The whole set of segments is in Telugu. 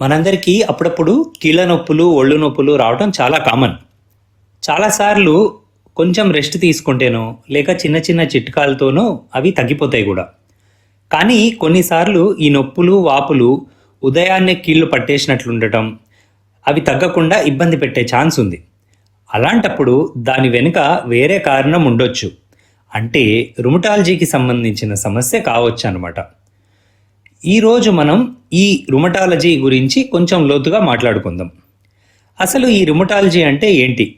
మనందరికీ అప్పుడప్పుడు కీళ్ళ నొప్పులు ఒళ్ళు నొప్పులు రావడం చాలా కామన్. చాలాసార్లు కొంచెం రెస్ట్ తీసుకుంటేనో లేక చిన్న చిన్న చిట్కాలతోనో అవి తగ్గిపోతాయి కూడా. కానీ కొన్నిసార్లు ఈ నొప్పులు వాపులు ఉదయాన్నే కీళ్ళు పట్టేసినట్లుండటం అవి తగ్గకుండా ఇబ్బంది పెట్టే ఛాన్స్ ఉంది. అలాంటప్పుడు దాని వెనుక వేరే కారణం ఉండొచ్చు. అంటే రుమటాలజీకి సంబంధించిన సమస్య కావచ్చు అనమాట ఈరోజు మనం ఈ రుమటాలజీ గురించి కొంచెం లోతుగా మాట్లాడుకుందాం. అసలు ఈ రుమటాలజీ అంటే ఏంటి?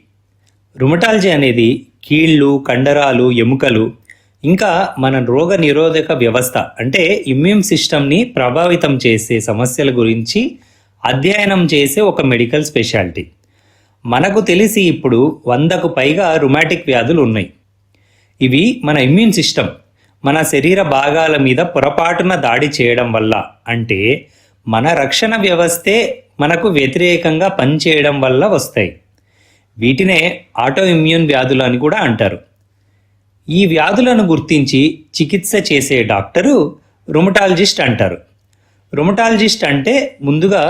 రుమటాలజీ అనేది కీళ్ళు కండరాలు ఎముకలు ఇంకా మన రోగ నిరోధక వ్యవస్థ అంటే ఇమ్యూన్ సిస్టమ్ని ప్రభావితం చేసే సమస్యల గురించి అధ్యయనం చేసే ఒక మెడికల్ స్పెషాలిటీ మనకు తెలిసి ఇప్పుడు వందకు పైగా రుమాటిక్ వ్యాధులు ఉన్నాయి. ఇవి మన ఇమ్యూన్ సిస్టమ్ మన శరీర భాగాల మీద పొరపాటున దాడి చేయడం వల్ల అంటే మన రక్షణ వ్యవస్థే మనకు వ్యతిరేకంగా పనిచేయడం వల్ల వస్తాయి. వీటినే ఆటో ఇమ్యూన్ వ్యాధులు అని కూడా అంటారు. ఈ వ్యాధులను గుర్తించి చికిత్స చేసే డాక్టరు రుమటాలజిస్ట్ అంటారు. రుమటాలజిస్ట్ అంటే ముందుగా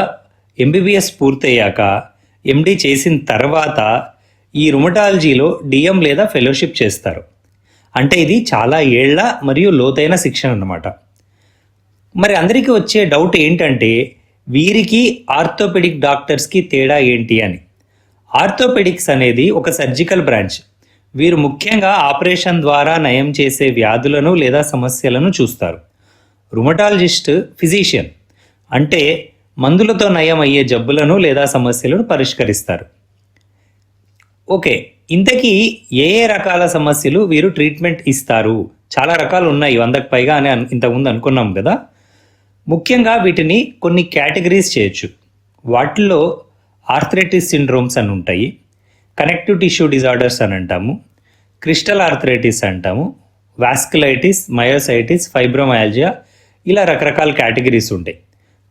ఎంబీబీఎస్ పూర్తయ్యాక ఎండి చేసిన తర్వాత ఈ రుమటాలజీలో డిఎం లేదా ఫెలోషిప్ చేస్తారు. అంటే ఇది చాలా ఏళ్ళ మరియు లోతైన శిక్షణ అన్నమాట. మరి అందరికీ వచ్చే డౌట్ ఏంటంటే వీరికి ఆర్థోపెడిక్ డాక్టర్స్కి తేడా ఏంటి అని. ఆర్థోపెడిక్స్ అనేది ఒక సర్జికల్ బ్రాంచ్. వీరు ముఖ్యంగా ఆపరేషన్ ద్వారా నయం చేసే వ్యాధులను లేదా సమస్యలను చూస్తారు. రుమటాలజిస్ట్ ఫిజిషియన్ అంటే మందులతో నయం అయ్యే జబ్బులను లేదా సమస్యలను పరిష్కరిస్తారు. ఓకే ఇంతకీ ఏ ఏ రకాల సమస్యలు వీరు ట్రీట్మెంట్ ఇస్తారు? చాలా రకాలు ఉన్నాయి వందకు పైగా అని ఇంతకుముందు అనుకున్నాం కదా? ముఖ్యంగా వీటిని కొన్ని కేటగిరీస్ చేయొచ్చు. వాటిల్లో ఆర్థరైటిస్ సిండ్రోమ్స్ అని ఉంటాయి కనెక్టివ్ టిష్యూ డిజార్డర్స్ అని అంటాము క్రిస్టల్ ఆర్థరైటిస్ అంటాము వాస్కులైటిస్ మయోసైటిస్ ఫైబ్రోమయాలజియా ఇలా రకరకాల కేటగిరీస్ ఉంటాయి.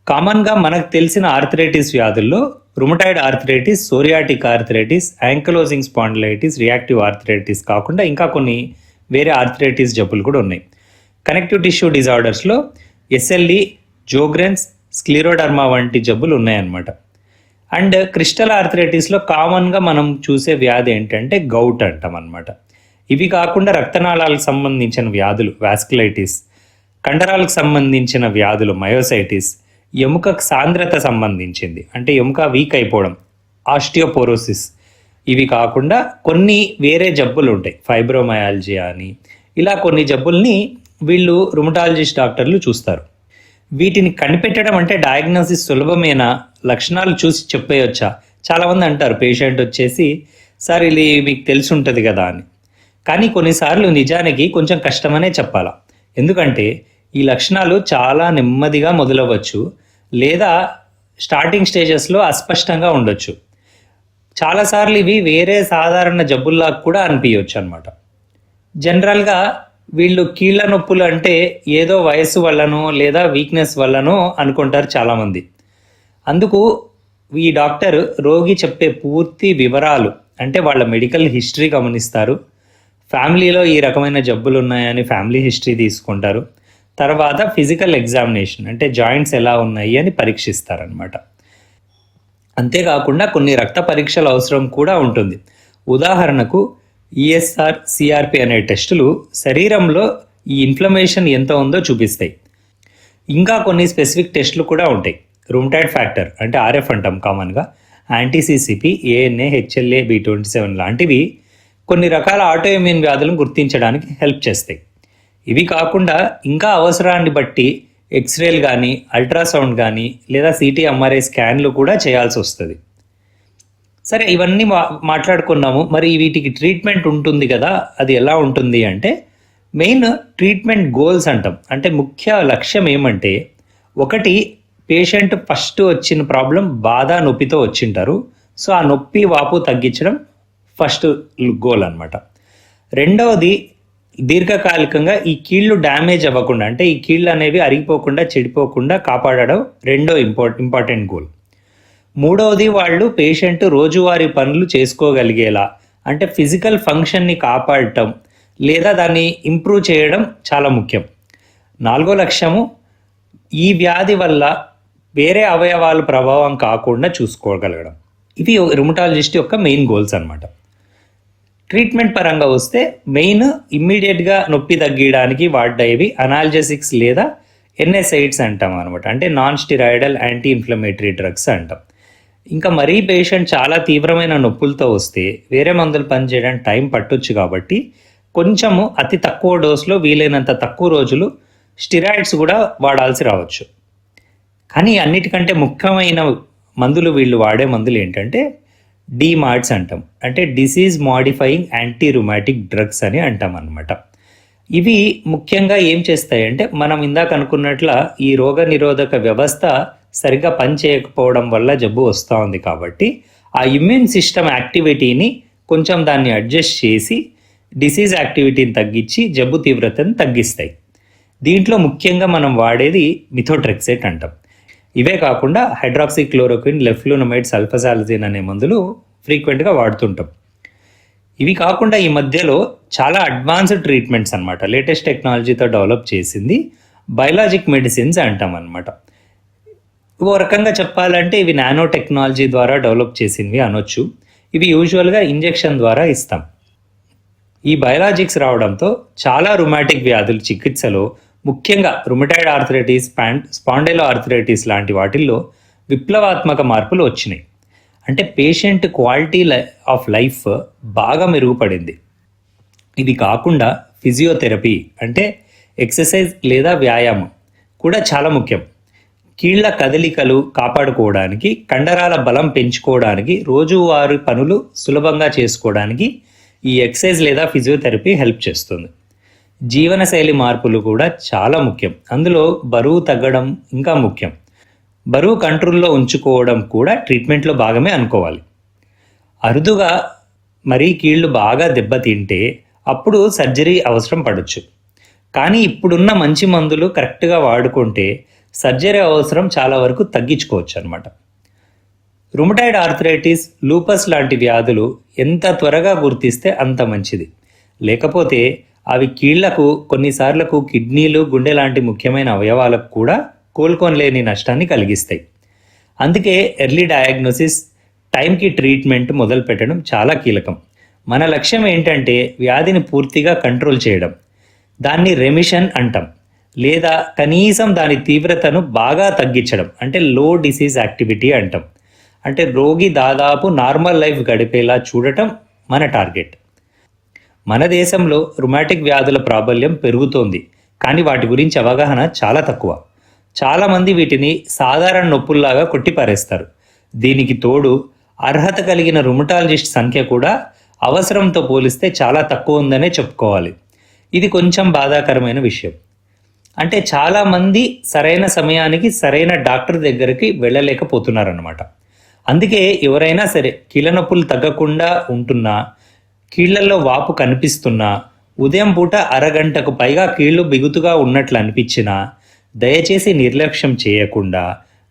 కామన్గా మనకు తెలిసిన arthritis వ్యాధుల్లో rheumatoid arthritis psoriatic arthritis ankylosing spondylitis reactive arthritis కాకుండా ఇంకా కొన్ని వేరే ఆర్థరైటిస్ జబ్బులు కూడా ఉన్నాయి. కనెక్టివ్ టిష్యూ డిజార్డర్స్లో ఎస్ఎల్ఈ జోగ్రెన్స్ స్క్లిరోడర్మా వంటి జబ్బులు ఉన్నాయన్నమాట. అండ్ క్రిస్టల్ ఆర్థరైటిస్లో కామన్గా మనం చూసే వ్యాధి ఏంటంటే గౌట్ అంటాం అనమాట ఇవి కాకుండా రక్తనాళాలకు సంబంధించిన వ్యాధులు వాస్కులైటిస్ కండరాలకు సంబంధించిన వ్యాధులు మయోసైటిస్ ఎముక సాంద్రత సంబంధించింది. అంటే ఎముక వీక్ అయిపోవడం ఆస్టియోపోరోసిస్ ఇవి కాకుండా కొన్ని వేరే జబ్బులు ఉంటాయి. ఫైబ్రోమయాలజీ అని. ఇలా కొన్ని జబ్బుల్ని వీళ్ళు రుమటాలజిస్ట్ డాక్టర్లు చూస్తారు. వీటిని కనిపెట్టడం అంటే డయాగ్నోసిస్ సులభమైన లక్షణాలు చూసి చెప్పేయొచ్చా? చాలామంది అంటారు పేషెంట్ వచ్చేసి సార్ ఇది మీకు తెలిసి ఉంటుంది కదా అని. కానీ కొన్నిసార్లు నిజానికి కొంచెం కష్టమనే చెప్పాలా. ఎందుకంటే ఈ లక్షణాలు చాలా నెమ్మదిగా మొదలవ్వచ్చు. లేదా స్టార్టింగ్ స్టేజెస్లో అస్పష్టంగా ఉండొచ్చు. చాలాసార్లు ఇవి వేరే సాధారణ జబ్బుల్లా కూడా అనిపించవచ్చు అనమాట జనరల్గా వీళ్ళు కీళ్ళ నొప్పులు అంటే ఏదో వయస్సు వల్లనో లేదా వీక్నెస్ వల్లనో అనుకుంటారు చాలామంది. అందుకు ఈ డాక్టర్ రోగి చెప్పే పూర్తి వివరాలు అంటే వాళ్ళ మెడికల్ హిస్టరీ గమనిస్తారు. ఫ్యామిలీలో ఈ రకమైన జబ్బులు ఉన్నాయని ఫ్యామిలీ హిస్టరీ తీసుకుంటారు. తర్వాత ఫిజికల్ ఎగ్జామినేషన్ అంటే జాయింట్స్ ఎలా ఉన్నాయి అని పరీక్షిస్తారనమాట అంతేకాకుండా కొన్ని రక్త పరీక్షల అవసరం కూడా ఉంటుంది. ఉదాహరణకు ఈఎస్ఆర్ సిఆర్పి అనే టెస్టులు శరీరంలో ఈ ఇన్ఫ్లమేషన్ ఎంత ఉందో చూపిస్తాయి. ఇంకా కొన్ని స్పెసిఫిక్ టెస్టులు కూడా ఉంటాయి. రూమ్టైడ్ ఫ్యాక్టర్ అంటే ఆర్ఎఫ్ అంటాం కామన్గా anti CCP ANA HLA B twenty seven లాంటివి కొన్ని రకాల ఆటోఇమ్యూన్ వ్యాధులను గుర్తించడానికి హెల్ప్ చేస్తాయి. ఇవి కాకుండా ఇంకా అవసరాన్ని బట్టి ఎక్స్రేలు కానీ అల్ట్రాసౌండ్ కానీ లేదా సిటీ ఎంఆర్ఐ స్కాన్లు కూడా చేయాల్సి వస్తుంది. సరే ఇవన్నీ మా మాట్లాడుకున్నాము. మరి వీటికి ట్రీట్మెంట్ ఉంటుంది కదా అది ఎలా ఉంటుంది అంటే మెయిన్ ట్రీట్మెంట్ గోల్స్ అంటాం. అంటే ముఖ్య లక్ష్యం ఏమంటే ఒకటి పేషెంట్ ఫస్ట్ వచ్చిన ప్రాబ్లం బాధ నొప్పితో వచ్చింటారు. సో ఆ నొప్పి వాపు తగ్గించడం ఫస్ట్ గోల్ అనమాట రెండవది దీర్ఘకాలికంగా ఈ కీళ్ళు డ్యామేజ్ అవ్వకుండా అంటే ఈ కీళ్ళు అనేవి అరిగిపోకుండా చెడిపోకుండా కాపాడడం రెండో ఇంపార్ట్ ఇంపార్టెంట్ గోల్. మూడవది వాళ్ళు పేషెంట్ రోజువారీ పనులు చేసుకోగలిగేలా అంటే ఫిజికల్ ఫంక్షన్ని కాపాడటం లేదా దాన్ని ఇంప్రూవ్ చేయడం చాలా ముఖ్యం. నాలుగో లక్ష్యము ఈ వ్యాధి వల్ల వేరే అవయవాల ప్రభావం కాకుండా చూసుకోగలగడం. ఇది రుమటాలజిస్ట్ యొక్క మెయిన్ గోల్స్ అన్నమాట. ట్రీట్మెంట్ పరంగా వస్తే మెయిన్ ఇమ్మీడియట్గా నొప్పి తగ్గించడానికి వాడేవి అనాల్జెసిక్స్ లేదా ఎన్ఎస్ఐడ్స్ అంటాం అనమాట అంటే non steroidal anti inflammatory drugs అంటాం. ఇంకా మరీ పేషెంట్ చాలా తీవ్రమైన నొప్పులతో వస్తే వేరే మందులు పనిచేయడానికి టైం పట్టొచ్చు కాబట్టి కొంచెము అతి తక్కువ డోస్లో వీలైనంత తక్కువ రోజులు స్టిరాయిడ్స్ కూడా వాడాల్సి రావచ్చు. కానీ అన్నిటికంటే ముఖ్యమైన మందులు వీళ్ళు వాడే మందులు ఏంటంటే డిమార్ట్స్ అంటాం. అంటే disease modifying anti rheumatic drugs అని అంటాం అనమాట ఇవి ముఖ్యంగా ఏం చేస్తాయంటే మనం ఇందాక అనుకున్నట్ల ఈ రోగ నిరోధక వ్యవస్థ సరిగ్గా పనిచేయకపోవడం వల్ల జబ్బు వస్తూ ఉంది కాబట్టి ఆ ఇమ్యూన్ సిస్టమ్ యాక్టివిటీని కొంచెం దాన్ని అడ్జస్ట్ చేసి డిసీజ్ యాక్టివిటీని తగ్గించి జబ్బు తీవ్రతను తగ్గిస్తాయి. దీంట్లో ముఖ్యంగా మనం వాడేది మిథోట్రెక్సేట్ అంటాం. ఇవే కాకుండా హైడ్రాక్సీ క్లోరోక్విన్ లెఫ్లూనమైడ్ సల్ఫజాలజిన్ అనే మందులు ఫ్రీక్వెంట్గా వాడుతుంటాం. ఇవి కాకుండా ఈ మధ్యలో చాలా అడ్వాన్స్డ్ ట్రీట్మెంట్స్ అనమాట లేటెస్ట్ టెక్నాలజీతో డెవలప్ చేసింది బయలాజిక్ మెడిసిన్స్ అంటాం అనమాట ఓ రకంగా చెప్పాలంటే ఇవి నానో టెక్నాలజీ ద్వారా డెవలప్ చేసినవి అనొచ్చు. ఇవి యూజువల్గా ఇంజెక్షన్ ద్వారా ఇస్తాం. ఈ బయలాజిక్స్ రావడంతో చాలా రుమాటిక్ వ్యాధుల చికిత్సలో ముఖ్యంగా rheumatoid arthritis and spondyloarthritis లాంటి వాటిల్లో విప్లవాత్మక మార్పులు వచ్చినాయి. అంటే పేషెంట్ క్వాలిటీ ఆఫ్ లైఫ్ బాగా మెరుగుపడింది. ఇది కాకుండా ఫిజియోథెరపీ అంటే ఎక్సర్సైజ్ లేదా వ్యాయామం కూడా చాలా ముఖ్యం. కీళ్ళ కదలికలు కాపాడుకోవడానికి కండరాల బలం పెంచుకోవడానికి రోజువారీ పనులు సులభంగా చేసుకోవడానికి ఈ ఎక్సర్సైజ్ లేదా ఫిజియోథెరపీ హెల్ప్ చేస్తుంది. జీవనశైలి మార్పులు కూడా చాలా ముఖ్యం. అందులో బరువు తగ్గడం ఇంకా ముఖ్యం. బరువు కంట్రోల్లో ఉంచుకోవడం కూడా ట్రీట్మెంట్లో భాగమే అనుకోవాలి. అరుదుగా మరీ కీళ్ళు బాగా దెబ్బతింటే అప్పుడు సర్జరీ అవసరం పడవచ్చు కానీ ఇప్పుడున్న మంచి మందులు కరెక్ట్గా వాడుకుంటే సర్జరీ అవసరం చాలా వరకు తగ్గించుకోవచ్చు అనమాట రుమటైడ్ ఆర్థరైటిస్ లూపస్ లాంటి వ్యాధులు ఎంత త్వరగా గుర్తిస్తే అంత మంచిది. లేకపోతే అవి కీళ్ళకు కొన్నిసార్లకు కిడ్నీలు గుండె లాంటి ముఖ్యమైన అవయవాలకు కూడా కోలుకోనలేని నష్టాన్ని కలిగిస్తాయి. అందుకే ఎర్లీ డయాగ్నోసిస్ టైంకి ట్రీట్మెంట్ మొదలు పెట్టడం చాలా కీలకం. మన లక్ష్యం ఏంటంటే వ్యాధిని పూర్తిగా కంట్రోల్ చేయడం. దాన్ని రెమిషన్ అంటాం. లేదా కనీసం దాని తీవ్రతను బాగా తగ్గించడం. అంటే లో డిసీజ్ యాక్టివిటీ అంటాం. అంటే రోగి దాదాపు నార్మల్ లైఫ్ గడిపేలా చూడటం మన టార్గెట్. మన దేశంలో రుమాటిక్ వ్యాధుల ప్రాబల్యం పెరుగుతోంది కానీ వాటి గురించి అవగాహన చాలా తక్కువ. చాలామంది వీటిని సాధారణ నొప్పుల్లాగా కొట్టిపారేస్తారు. దీనికి తోడు అర్హత కలిగిన రుమటాలజిస్ట్ సంఖ్య కూడా అవసరంతో పోలిస్తే చాలా తక్కువ ఉందనే చెప్పుకోవాలి. ఇది కొంచెం బాధాకరమైన విషయం. అంటే చాలామంది సరైన సమయానికి సరైన డాక్టర్ దగ్గరికి వెళ్ళలేకపోతున్నారన్నమాట. అందుకే ఎవరైనా సరే కీళ్ళ నొప్పులు తగ్గకుండా ఉంటున్నా కీళ్ళలో వాపు కనిపిస్తున్నా ఉదయం పూట అరగంటకు పైగా కీళ్ళు బిగుతుగా ఉన్నట్లు అనిపించినా దయచేసి నిర్లక్ష్యం చేయకుండా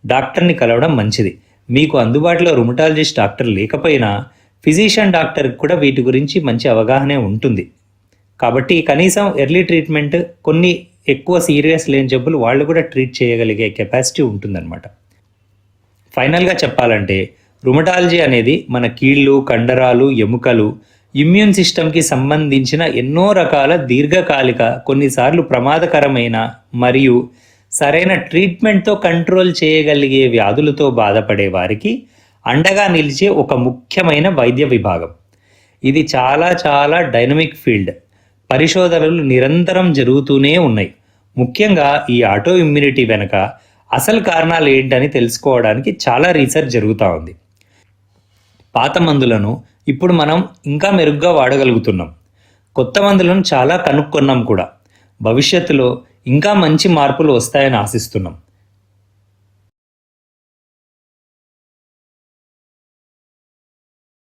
డాక్టర్ని కలవడం మంచిది. మీకు అందుబాటులో రుమటాలజిస్ట్ డాక్టర్ లేకపోయినా ఫిజిషియన్ డాక్టర్కి కూడా వీటి గురించి మంచి అవగాహనే ఉంటుంది. కాబట్టి కనీసం ఎర్లీ ట్రీట్మెంట్ కొన్ని ఎక్కువ సీరియస్ లేని జబ్బులు వాళ్ళు కూడా ట్రీట్ చేయగలిగే కెపాసిటీ ఉంటుందన్నమాట. ఫైనల్గా చెప్పాలంటే రుమటాలజీ అనేది మన కీళ్ళు కండరాలు ఎముకలు ఇమ్యూన్ సిస్టమ్కి సంబంధించిన ఎన్నో రకాల దీర్ఘకాలిక కొన్నిసార్లు ప్రమాదకరమైన మరియు సరైన ట్రీట్మెంట్తో కంట్రోల్ చేయగలిగే వ్యాధులతో బాధపడే వారికి అండగా నిలిచే ఒక ముఖ్యమైన వైద్య విభాగం. ఇది చాలా చాలా డైనమిక్ ఫీల్డ్. పరిశోధనలు నిరంతరం జరుగుతూనే ఉన్నాయి. ముఖ్యంగా ఈ ఆటో ఇమ్యూనిటీ వెనుక అసలు కారణాలు ఏంటని తెలుసుకోవడానికి చాలా రీసెర్చ్ జరుగుతూ ఉంది. పాత మందులను ఇప్పుడు మనం ఇంకా మెరుగ్గా వాడగలుగుతున్నాం. కొత్త మందులను చాలా కనుక్కున్నాం కూడా. భవిష్యత్తులో ఇంకా మంచి మార్పులు వస్తాయని ఆశిస్తున్నాం.